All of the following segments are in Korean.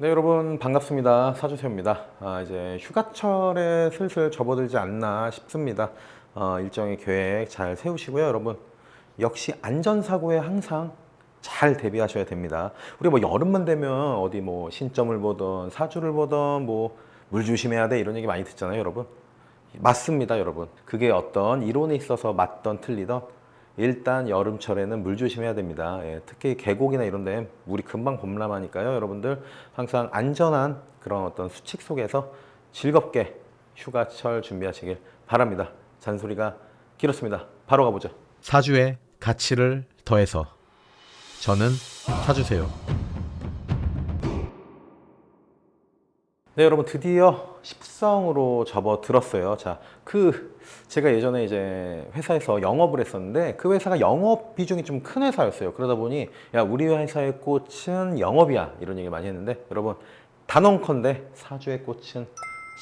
네 여러분 반갑습니다. 사주세요입니다. 아, 이제 휴가철에 슬슬 접어들지 않나 싶습니다. 어, 일정의 계획 잘 세우시고요 여러분. 역시 안전사고에 항상 잘 대비하셔야 됩니다. 우리 뭐 여름만 되면 어디 뭐 신점을 보던 사주를 보던 뭐 물 조심해야 돼 이런 얘기 많이 듣잖아요 여러분. 맞습니다 여러분. 그게 어떤 이론에 있어서 맞던 틀리던 일단 여름철에는 물 조심해야 됩니다. 예, 특히 계곡이나 이런 데 물이 금방 범람하니까요. 여러분들 항상 안전한 그런 어떤 수칙 속에서 즐겁게 휴가철 준비하시길 바랍니다. 잔소리가 길었습니다. 바로 가보죠. 사주의 가치를 더해서 저는 사주세요. 네, 여러분 드디어 십성으로 접어들었어요. 자, 그 제가 예전에 이제 회사에서 영업을 했었는데 그 회사가 영업 비중이 좀 큰 회사였어요. 그러다 보니 야 우리 회사의 꽃은 영업이야 이런 얘기 많이 했는데 여러분 단언컨대 사주의 꽃은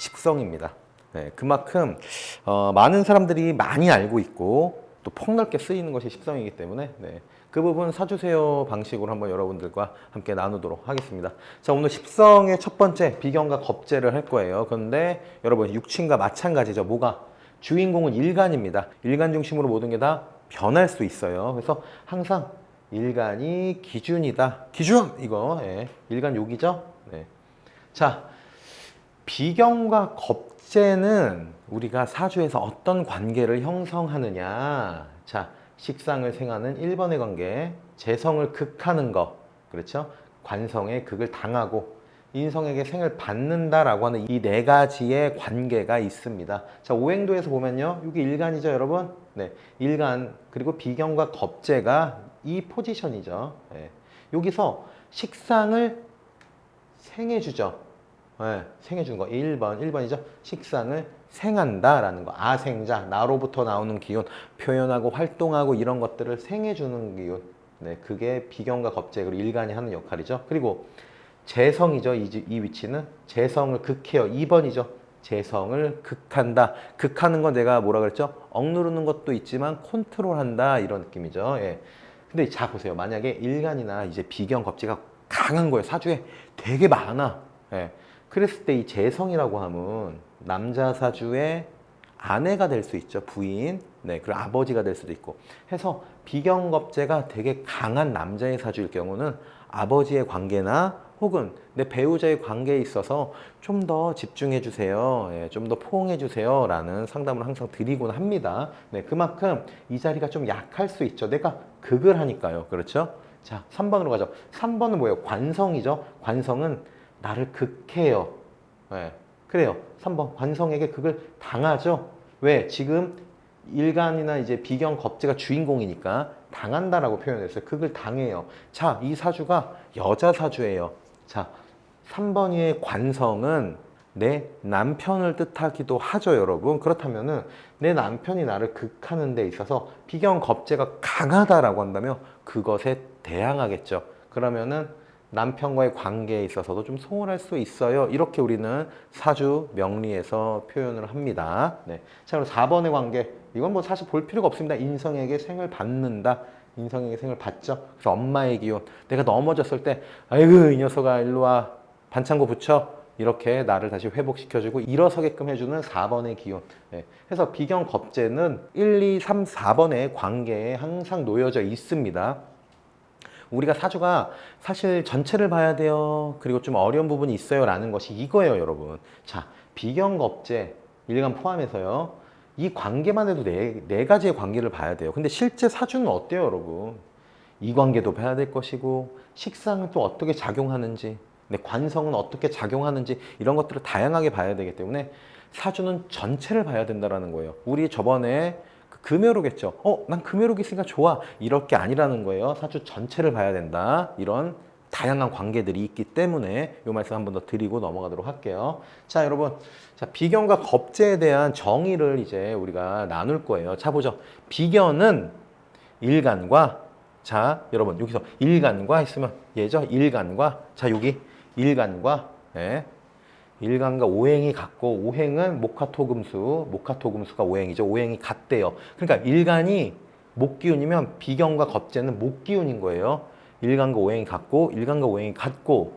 식성입니다. 네, 그만큼 어, 많은 사람들이 많이 알고 있고 또 폭넓게 쓰이는 것이 십성이기 때문에 네, 그 부분 사주세요 방식으로 한번 여러분들과 함께 나누도록 하겠습니다. 자 오늘 십성의 첫 번째 비경과 겁재를 할 거예요. 그런데 여러분 육친과 마찬가지죠. 뭐가 주인공은 일간입니다. 일간 중심으로 모든 게 다 변할 수 있어요. 그래서 항상 일간이 기준이다. 기준 이거 예, 일간 욕이죠. 네. 자 비경과 겁재는 우리가 사주에서 어떤 관계를 형성하느냐. 자, 식상을 생하는 1번의 관계, 재성을 극하는 것. 그렇죠? 관성의 극을 당하고 인성에게 생을 받는다라고 하는 이 네 가지의 관계가 있습니다. 자, 오행도에서 보면요. 여기 일간이죠, 여러분? 네. 일간, 그리고 비경과 겁재가 이 포지션이죠. 네. 여기서 식상을 생해주죠. 네, 생해주는 거 1번, 1번이죠. 식상을 생한다라는 거. 아생자, 나로부터 나오는 기운, 표현하고 활동하고 이런 것들을 생해주는 기운. 네, 그게 비경과 겁재 그리고 일간이 하는 역할이죠. 그리고 재성이죠. 이, 지- 이 위치는 재성을 극해요. 2번이죠. 재성을 극한다. 극하는 건 내가 뭐라 그랬죠? 억누르는 것도 있지만 컨트롤한다 이런 느낌이죠. 예. 근데 자 보세요. 만약에 일간이나 이제 비경 겁재가 강한 거예요. 사주에 되게 많아. 예. 그랬을 때 이 재성이라고 하면 남자 사주의 아내가 될 수 있죠. 부인. 네. 그리고 아버지가 될 수도 있고. 해서 비경겁제가 되게 강한 남자의 사주일 경우는 아버지의 관계나 혹은 내 배우자의 관계에 있어서 좀 더 집중해 주세요. 예, 좀더 포옹해 주세요. 라는 상담을 항상 드리곤 합니다. 네, 그만큼 이 자리가 좀 약할 수 있죠. 내가 극을 하니까요. 그렇죠? 자, 3번으로 가죠. 3번은 뭐예요? 관성이죠. 관성은 나를 극해요. 예, 그래요. 3번. 관성에게 극을 당하죠. 왜? 지금 일간이나 이제 비경 겁재가 주인공이니까 당한다라고 표현했어요. 극을 당해요. 자, 이 사주가 여자 사주예요. 자, 3번의 관성은 내 남편을 뜻하기도 하죠, 여러분. 그렇다면은 내 남편이 나를 극하는 데 있어서 비경 겁재가 강하다라고 한다면 그것에 대항하겠죠. 그러면은 남편과의 관계에 있어서도 좀 소홀할 수 있어요. 이렇게 우리는 사주 명리에서 표현을 합니다. 네. 자, 그럼 4번의 관계. 이건 뭐 사실 볼 필요가 없습니다. 인성에게 생을 받는다. 인성에게 생을 받죠. 그래서 엄마의 기운. 내가 넘어졌을 때, 아이고, 이 녀석아, 일로 와. 반창고 붙여. 이렇게 나를 다시 회복시켜주고 일어서게끔 해주는 4번의 기운. 네. 그래서 비경 겁재는 1, 2, 3, 4번의 관계에 항상 놓여져 있습니다. 우리가 사주가 사실 전체를 봐야 돼요. 그리고 좀 어려운 부분이 있어요. 라는 것이 이거예요, 여러분. 자, 비경겁재, 일간 포함해서요. 이 관계만 해도 네, 네 가지의 관계를 봐야 돼요. 근데 실제 사주는 어때요, 여러분? 이 관계도 봐야 될 것이고, 식상은 또 어떻게 작용하는지, 네, 관성은 어떻게 작용하는지, 이런 것들을 다양하게 봐야 되기 때문에 사주는 전체를 봐야 된다라는 거예요. 우리 저번에 그 금요로겠죠. 어, 난 금요록이 있으니까 좋아. 이럴 게 아니라는 거예요. 사주 전체를 봐야 된다. 이런 다양한 관계들이 있기 때문에 이 말씀 한 번 더 드리고 넘어가도록 할게요. 자, 여러분. 자, 비견과 겁재에 대한 정의를 이제 우리가 나눌 거예요. 자, 보죠. 비견은 일간과 자, 여러분. 여기서 일간과 했으면 얘죠. 일간과 자, 여기 일간과 예. 일간과 오행이 같고 오행은 목화토금수, 목화토금수가 오행이죠. 오행이 같대요. 그러니까 일간이 목기운이면 비경과 겁재는 목기운인 거예요. 일간과 오행이 같고 일간과 오행이 같고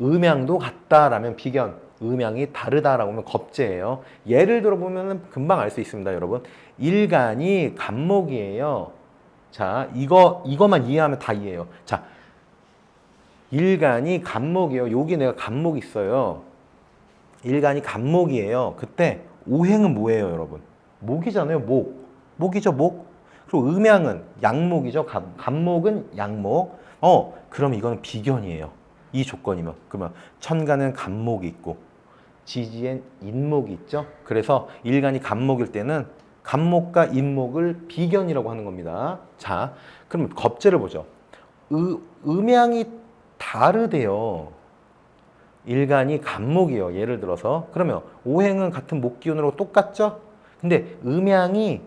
음양도 같다라면 비견, 음양이 다르다라고 하면 겁재예요. 예를 들어 보면은 금방 알 수 있습니다, 여러분. 일간이 간목이에요. 자, 이거 이거만 이해하면 다 이해해요. 자, 일간이 간목이에요. 여기 내가 간목 있어요. 일간이 간목이에요. 그때 오행은 뭐예요, 여러분? 목이잖아요, 목. 목이죠, 목. 그리고 음양은 양목이죠. 간, 간목은 양목. 어, 그럼 이거는 비견이에요. 이 조건이면. 그러면 천간은 간목이 있고 지지엔 인목이 있죠. 그래서 일간이 간목일 때는 간목과 인목을 비견이라고 하는 겁니다. 자, 그럼 겁재를 보죠. 의, 음양이 다르대요. 일간이 간목이요. 예를 들어서 그러면 오행은 같은 목기운으로 똑같죠? 근데 음양이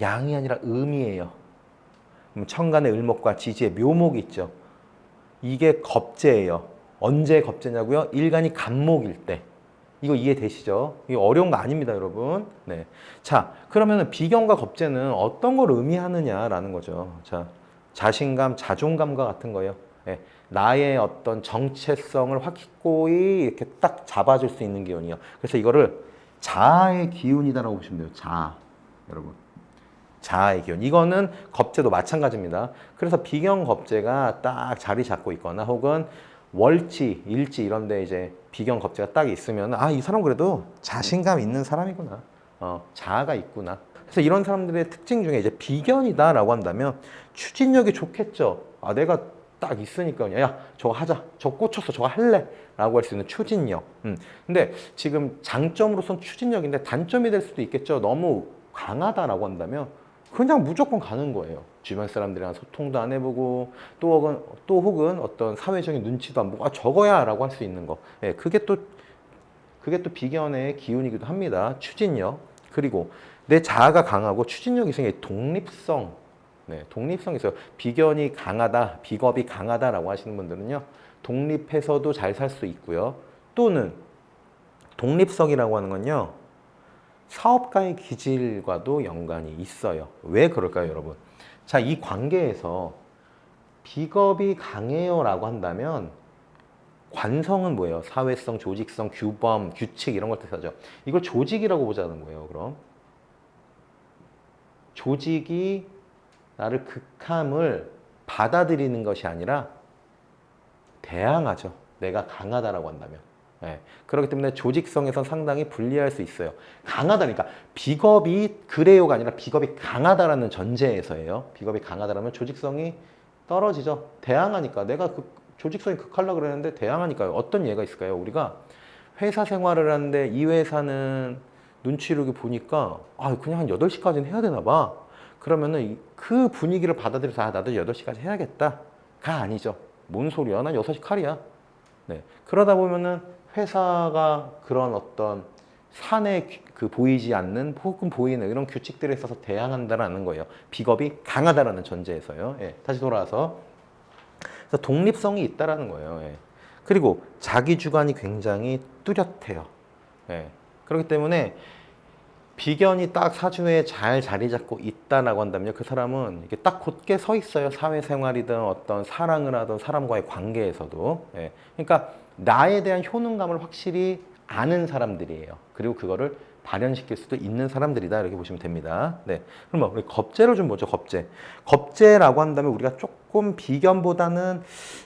양이 아니라 음이에요. 천간의 을목과 지지의 묘목이 있죠. 이게 겁재예요. 언제 겁재냐고요? 일간이 간목일 때. 이거 이해되시죠? 이거 어려운 거 아닙니다, 여러분. 네. 자, 그러면 비견과 겁재는 어떤 걸 의미하느냐라는 거죠. 자, 자신감, 자존감과 같은 거예요. 예, 나의 어떤 정체성을 확고히 이렇게 딱 잡아줄 수 있는 기운이요. 그래서 이거를 자아의 기운이다라고 보시면 돼요. 자아, 여러분. 자아의 기운. 이거는 겁재도 마찬가지입니다. 그래서 비경 겁재가 딱 자리 잡고 있거나 혹은 월지, 일지 이런 데 이제 비경 겁재가 딱 있으면 아, 이 사람 그래도 자신감 있는 사람이구나. 어, 자아가 있구나. 그래서 이런 사람들의 특징 중에 이제 비견이다라고 한다면 추진력이 좋겠죠. 아, 내가 딱 있으니까 야, 저거 하자. 저거 꽂혔어. 저거 할래. 라고 할 수 있는 추진력. 음. 근데 지금 장점으로선 추진력인데 단점이 될 수도 있겠죠. 너무 강하다라고 한다면 그냥 무조건 가는 거예요. 주변 사람들이랑 소통도 안 해보고 또 혹은 또 혹은 어떤 사회적인 눈치도 안 보고 아 저거야 라고 할 수 있는 거. 예, 그게 또 그게 또 비견의 기운이기도 합니다. 추진력 그리고 내 자아가 강하고 추진력이 생겨 독립성. 네, 독립성이 있어요. 비견이 강하다, 비겁이 강하다라고 하시는 분들은요, 독립해서도 잘 살 수 있고요. 또는 독립성이라고 하는 건요, 사업가의 기질과도 연관이 있어요. 왜 그럴까요, 여러분? 자, 이 관계에서 비겁이 강해요라고 한다면 관성은 뭐예요? 사회성, 조직성, 규범, 규칙 이런 걸 뜻하죠. 이걸 조직이라고 보자는 거예요. 그럼 조직이 나를 극함을 받아들이는 것이 아니라 대항하죠. 내가 강하다라고 한다면. 예. 그렇기 때문에 조직성에선 상당히 불리할 수 있어요. 강하다니까 비겁이 그래요가 아니라 비겁이 강하다라는 전제에서예요. 비겁이 강하다라면 조직성이 떨어지죠. 대항하니까 내가 그 조직성이 극하려 그러는데 대항하니까요. 어떤 예가 있을까요? 우리가 회사 생활을 하는데 이 회사는 눈치를 보니까 아 그냥 한 8시까지는 해야 되나 봐. 그러면은 이- 그 분위기를 받아들여서 아 나도 8시까지 해야겠다 가 아니죠. 뭔 소리야? 난 6시 칼이야. 네. 그러다 보면은 회사가 그런 어떤 산에 규- 그 보이지 않는 혹은 보이는 이런 규칙들에 있어서 대항한다라는 거예요. 비겁이 강하다라는 전제에서요. 예. 다시 돌아와서 그래서 독립성이 있다라는 거예요. 예. 그리고 자기 주관이 굉장히 뚜렷해요. 예. 그렇기 때문에 비견이 딱 사주에 잘 자리 잡고 있다라고 한다면 그 사람은 이게 딱 곧게 서 있어요. 사회생활이든 어떤 사랑을 하든 사람과의 관계에서도. 예. 그러니까 나에 대한 효능감을 확실히 아는 사람들이에요. 그리고 그거를 발현시킬 수도 있는 사람들이다 이렇게 보시면 됩니다. 네. 그럼 뭐 우리 겁재를 좀 보죠. 겁재. 겁재라고 한다면 우리가 조금 비견보다는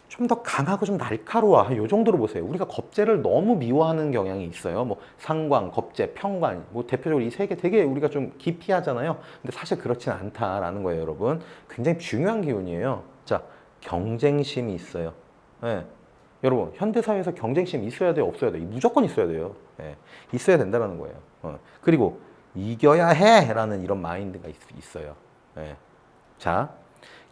좀 더 강하고 좀 날카로워. 한요 정도로 보세요. 우리가 겁재를 너무 미워하는 경향이 있어요. 뭐 상관, 겁재, 평관. 뭐 대표적으로 이 세 개 되게 우리가 좀 깊이 하잖아요. 근데 사실 그렇지는 않다라는 거예요, 여러분. 굉장히 중요한 기운이에요. 자, 경쟁심이 있어요. 예. 여러분, 현대사회에서 경쟁심이 있어야 돼요, 없어야 돼요? 무조건 있어야 돼요. 예. 있어야 된다는 거예요. 어. 그리고 이겨야 해! 라는 이런 마인드가 있, 있어요. 예. 자,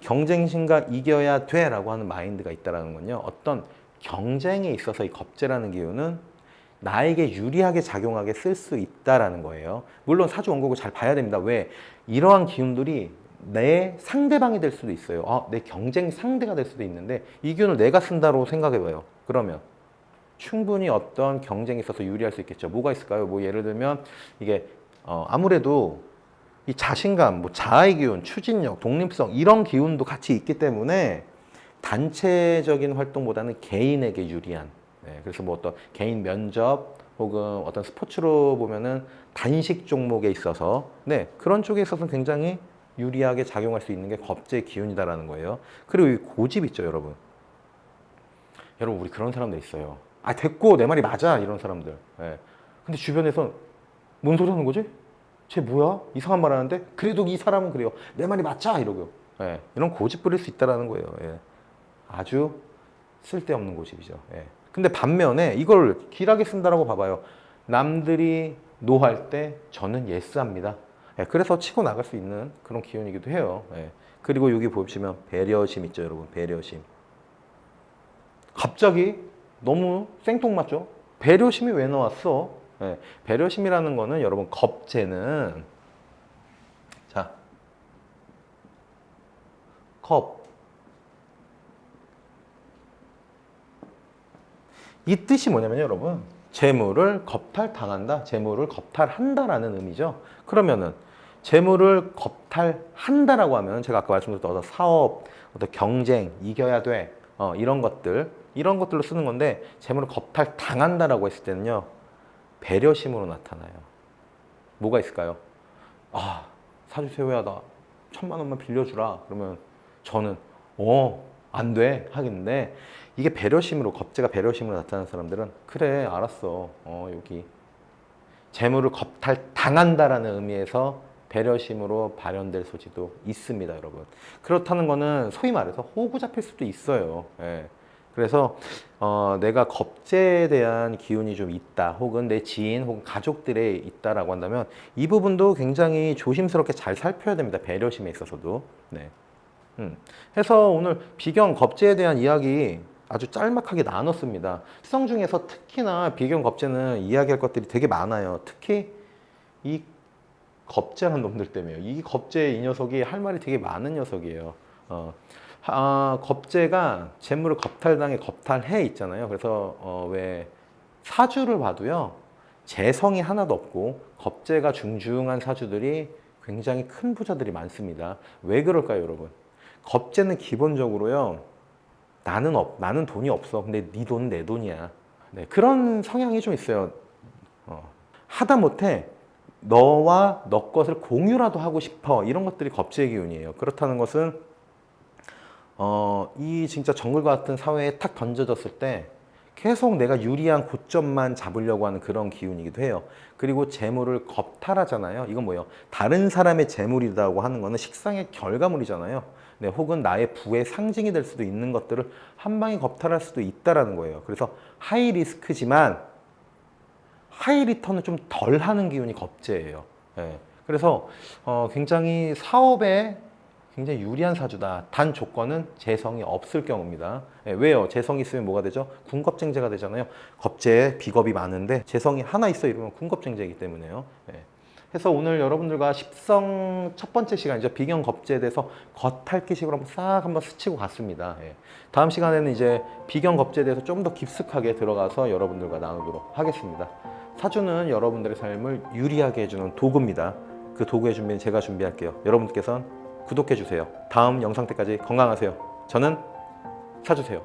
경쟁심과 이겨야 돼라고 하는 마인드가 있다라는 건요. 어떤 경쟁에 있어서 이 겁재라는 기운은 나에게 유리하게 작용하게 쓸 수 있다라는 거예요. 물론 사주 원곡을 잘 봐야 됩니다. 왜? 이러한 기운들이 내 상대방이 될 수도 있어요. 아, 내 경쟁 상대가 될 수도 있는데 이 기운을 내가 쓴다로 생각해 봐요. 그러면 충분히 어떤 경쟁에 있어서 유리할 수 있겠죠. 뭐가 있을까요? 뭐 예를 들면 이게 어, 아무래도 이 자신감, 뭐 자아의 기운, 추진력, 독립성 이런 기운도 같이 있기 때문에 단체적인 활동보다는 개인에게 유리한. 네, 그래서 뭐 어떤 개인 면접 혹은 어떤 스포츠로 보면은 단식 종목에 있어서 네 그런 쪽에 있어서는 굉장히 유리하게 작용할 수 있는 게 겁제의 기운이다라는 거예요. 그리고 이 고집 있죠, 여러분. 여러분 우리 그런 사람들 있어요. 아 됐고 내 말이 맞아 이런 사람들. 예. 근데 주변에서 뭔 소리 하는 거지? 쟤 뭐야? 이상한 말 하는데 그래도 이 사람은 그래요. 내 말이 맞자 이러고. 예. 이런 고집 부릴 수 있다라는 거예요. 예. 아주 쓸데없는 고집이죠. 예. 근데 반면에 이걸 길하게 쓴다라고 봐봐요. 남들이 노할 때 저는 예스합니다. 예, 그래서 치고 나갈 수 있는 그런 기운이기도 해요. 예. 그리고 여기 보시면 배려심 있죠, 여러분. 배려심. 갑자기 너무 생뚱맞죠? 배려심이 왜 나왔어? 예, 배려심이라는 거는 여러분 겁재는 자 겁. 이 뜻이 뭐냐면요, 여러분. 재물을 겁탈당한다, 재물을 겁탈한다라는 의미죠. 그러면은 재물을 겁탈한다라고 하면 제가 아까 말씀드렸던 어떤 사업, 어떤 경쟁, 이겨야 돼, 어, 이런 것들, 이런 것들로 쓰는 건데 재물을 겁탈당한다라고 했을 때는요, 배려심으로 나타나요. 뭐가 있을까요? 아, 사주세요 야, 나 천만 원만 빌려주라. 그러면 저는, 어, 안 돼. 하겠는데, 이게 배려심으로, 겁재가 배려심으로 나타나는 사람들은, 그래, 알았어. 어, 여기. 재물을 겁탈 당한다라는 의미에서 배려심으로 발현될 소지도 있습니다, 여러분. 그렇다는 거는 소위 말해서 호구 잡힐 수도 있어요. 예. 그래서 어, 내가 겁재에 대한 기운이 좀 있다, 혹은 내 지인 혹은 가족들에 있다라고 한다면 이 부분도 굉장히 조심스럽게 잘 살펴야 됩니다. 배려심에 있어서도. 네. 음. 해서 오늘 비경 겁재에 대한 이야기 아주 짤막하게 나눴습니다. 수성 중에서 특히나 비경 겁재는 이야기할 것들이 되게 많아요. 특히 이 겁재한 놈들 때문에요. 이 겁재 이 녀석이 할 말이 되게 많은 녀석이에요. 어, 아, 겁재가 재물을 겁탈당해 겁탈해 있잖아요. 그래서 어, 왜 사주를 봐도요. 재성이 하나도 없고 겁재가 중중한 사주들이 굉장히 큰 부자들이 많습니다. 왜 그럴까요, 여러분? 겁재는 기본적으로요. 나는 없, 나는 돈이 없어. 근데 네 돈은 내 돈이야. 네, 그런 성향이 좀 있어요. 어, 하다 못해 너와 너 것을 공유라도 하고 싶어. 이런 것들이 겁재의 기운이에요. 그렇다는 것은 어, 이 진짜 정글 같은 사회에 탁 던져졌을 때 계속 내가 유리한 고점만 잡으려고 하는 그런 기운이기도 해요. 그리고 재물을 겁탈하잖아요. 이건 뭐예요? 다른 사람의 재물이라고 하는 거는 식상의 결과물이잖아요. 네, 혹은 나의 부의 상징이 될 수도 있는 것들을 한 방에 겁탈할 수도 있다라는 거예요. 그래서 하이 리스크지만 하이 리턴은 좀 덜 하는 기운이 겁재예요. 예. 그래서 어, 굉장히 사업에 굉장히 유리한 사주다. 단 조건은 재성이 없을 경우입니다. 예, 왜요? 재성이 있으면 뭐가 되죠? 군겁쟁제가 되잖아요. 겁재에 비겁이 많은데 재성이 하나 있어 이러면 군겁쟁제이기 때문에요. 예. 해서 오늘 여러분들과 십성 첫 번째 시간이죠. 비경 겁재에 대해서 겉핥기식으로 한번 싹 한번 스치고 갔습니다. 예. 다음 시간에는 이제 비경 겁재에 대해서 좀 더 깊숙하게 들어가서 여러분들과 나누도록 하겠습니다. 사주는 여러분들의 삶을 유리하게 해주는 도구입니다. 그 도구의 준비는 제가 준비할게요. 여러분들께서는 구독해 주세요. 다음 영상 때까지 건강하세요. 저는 사주세요.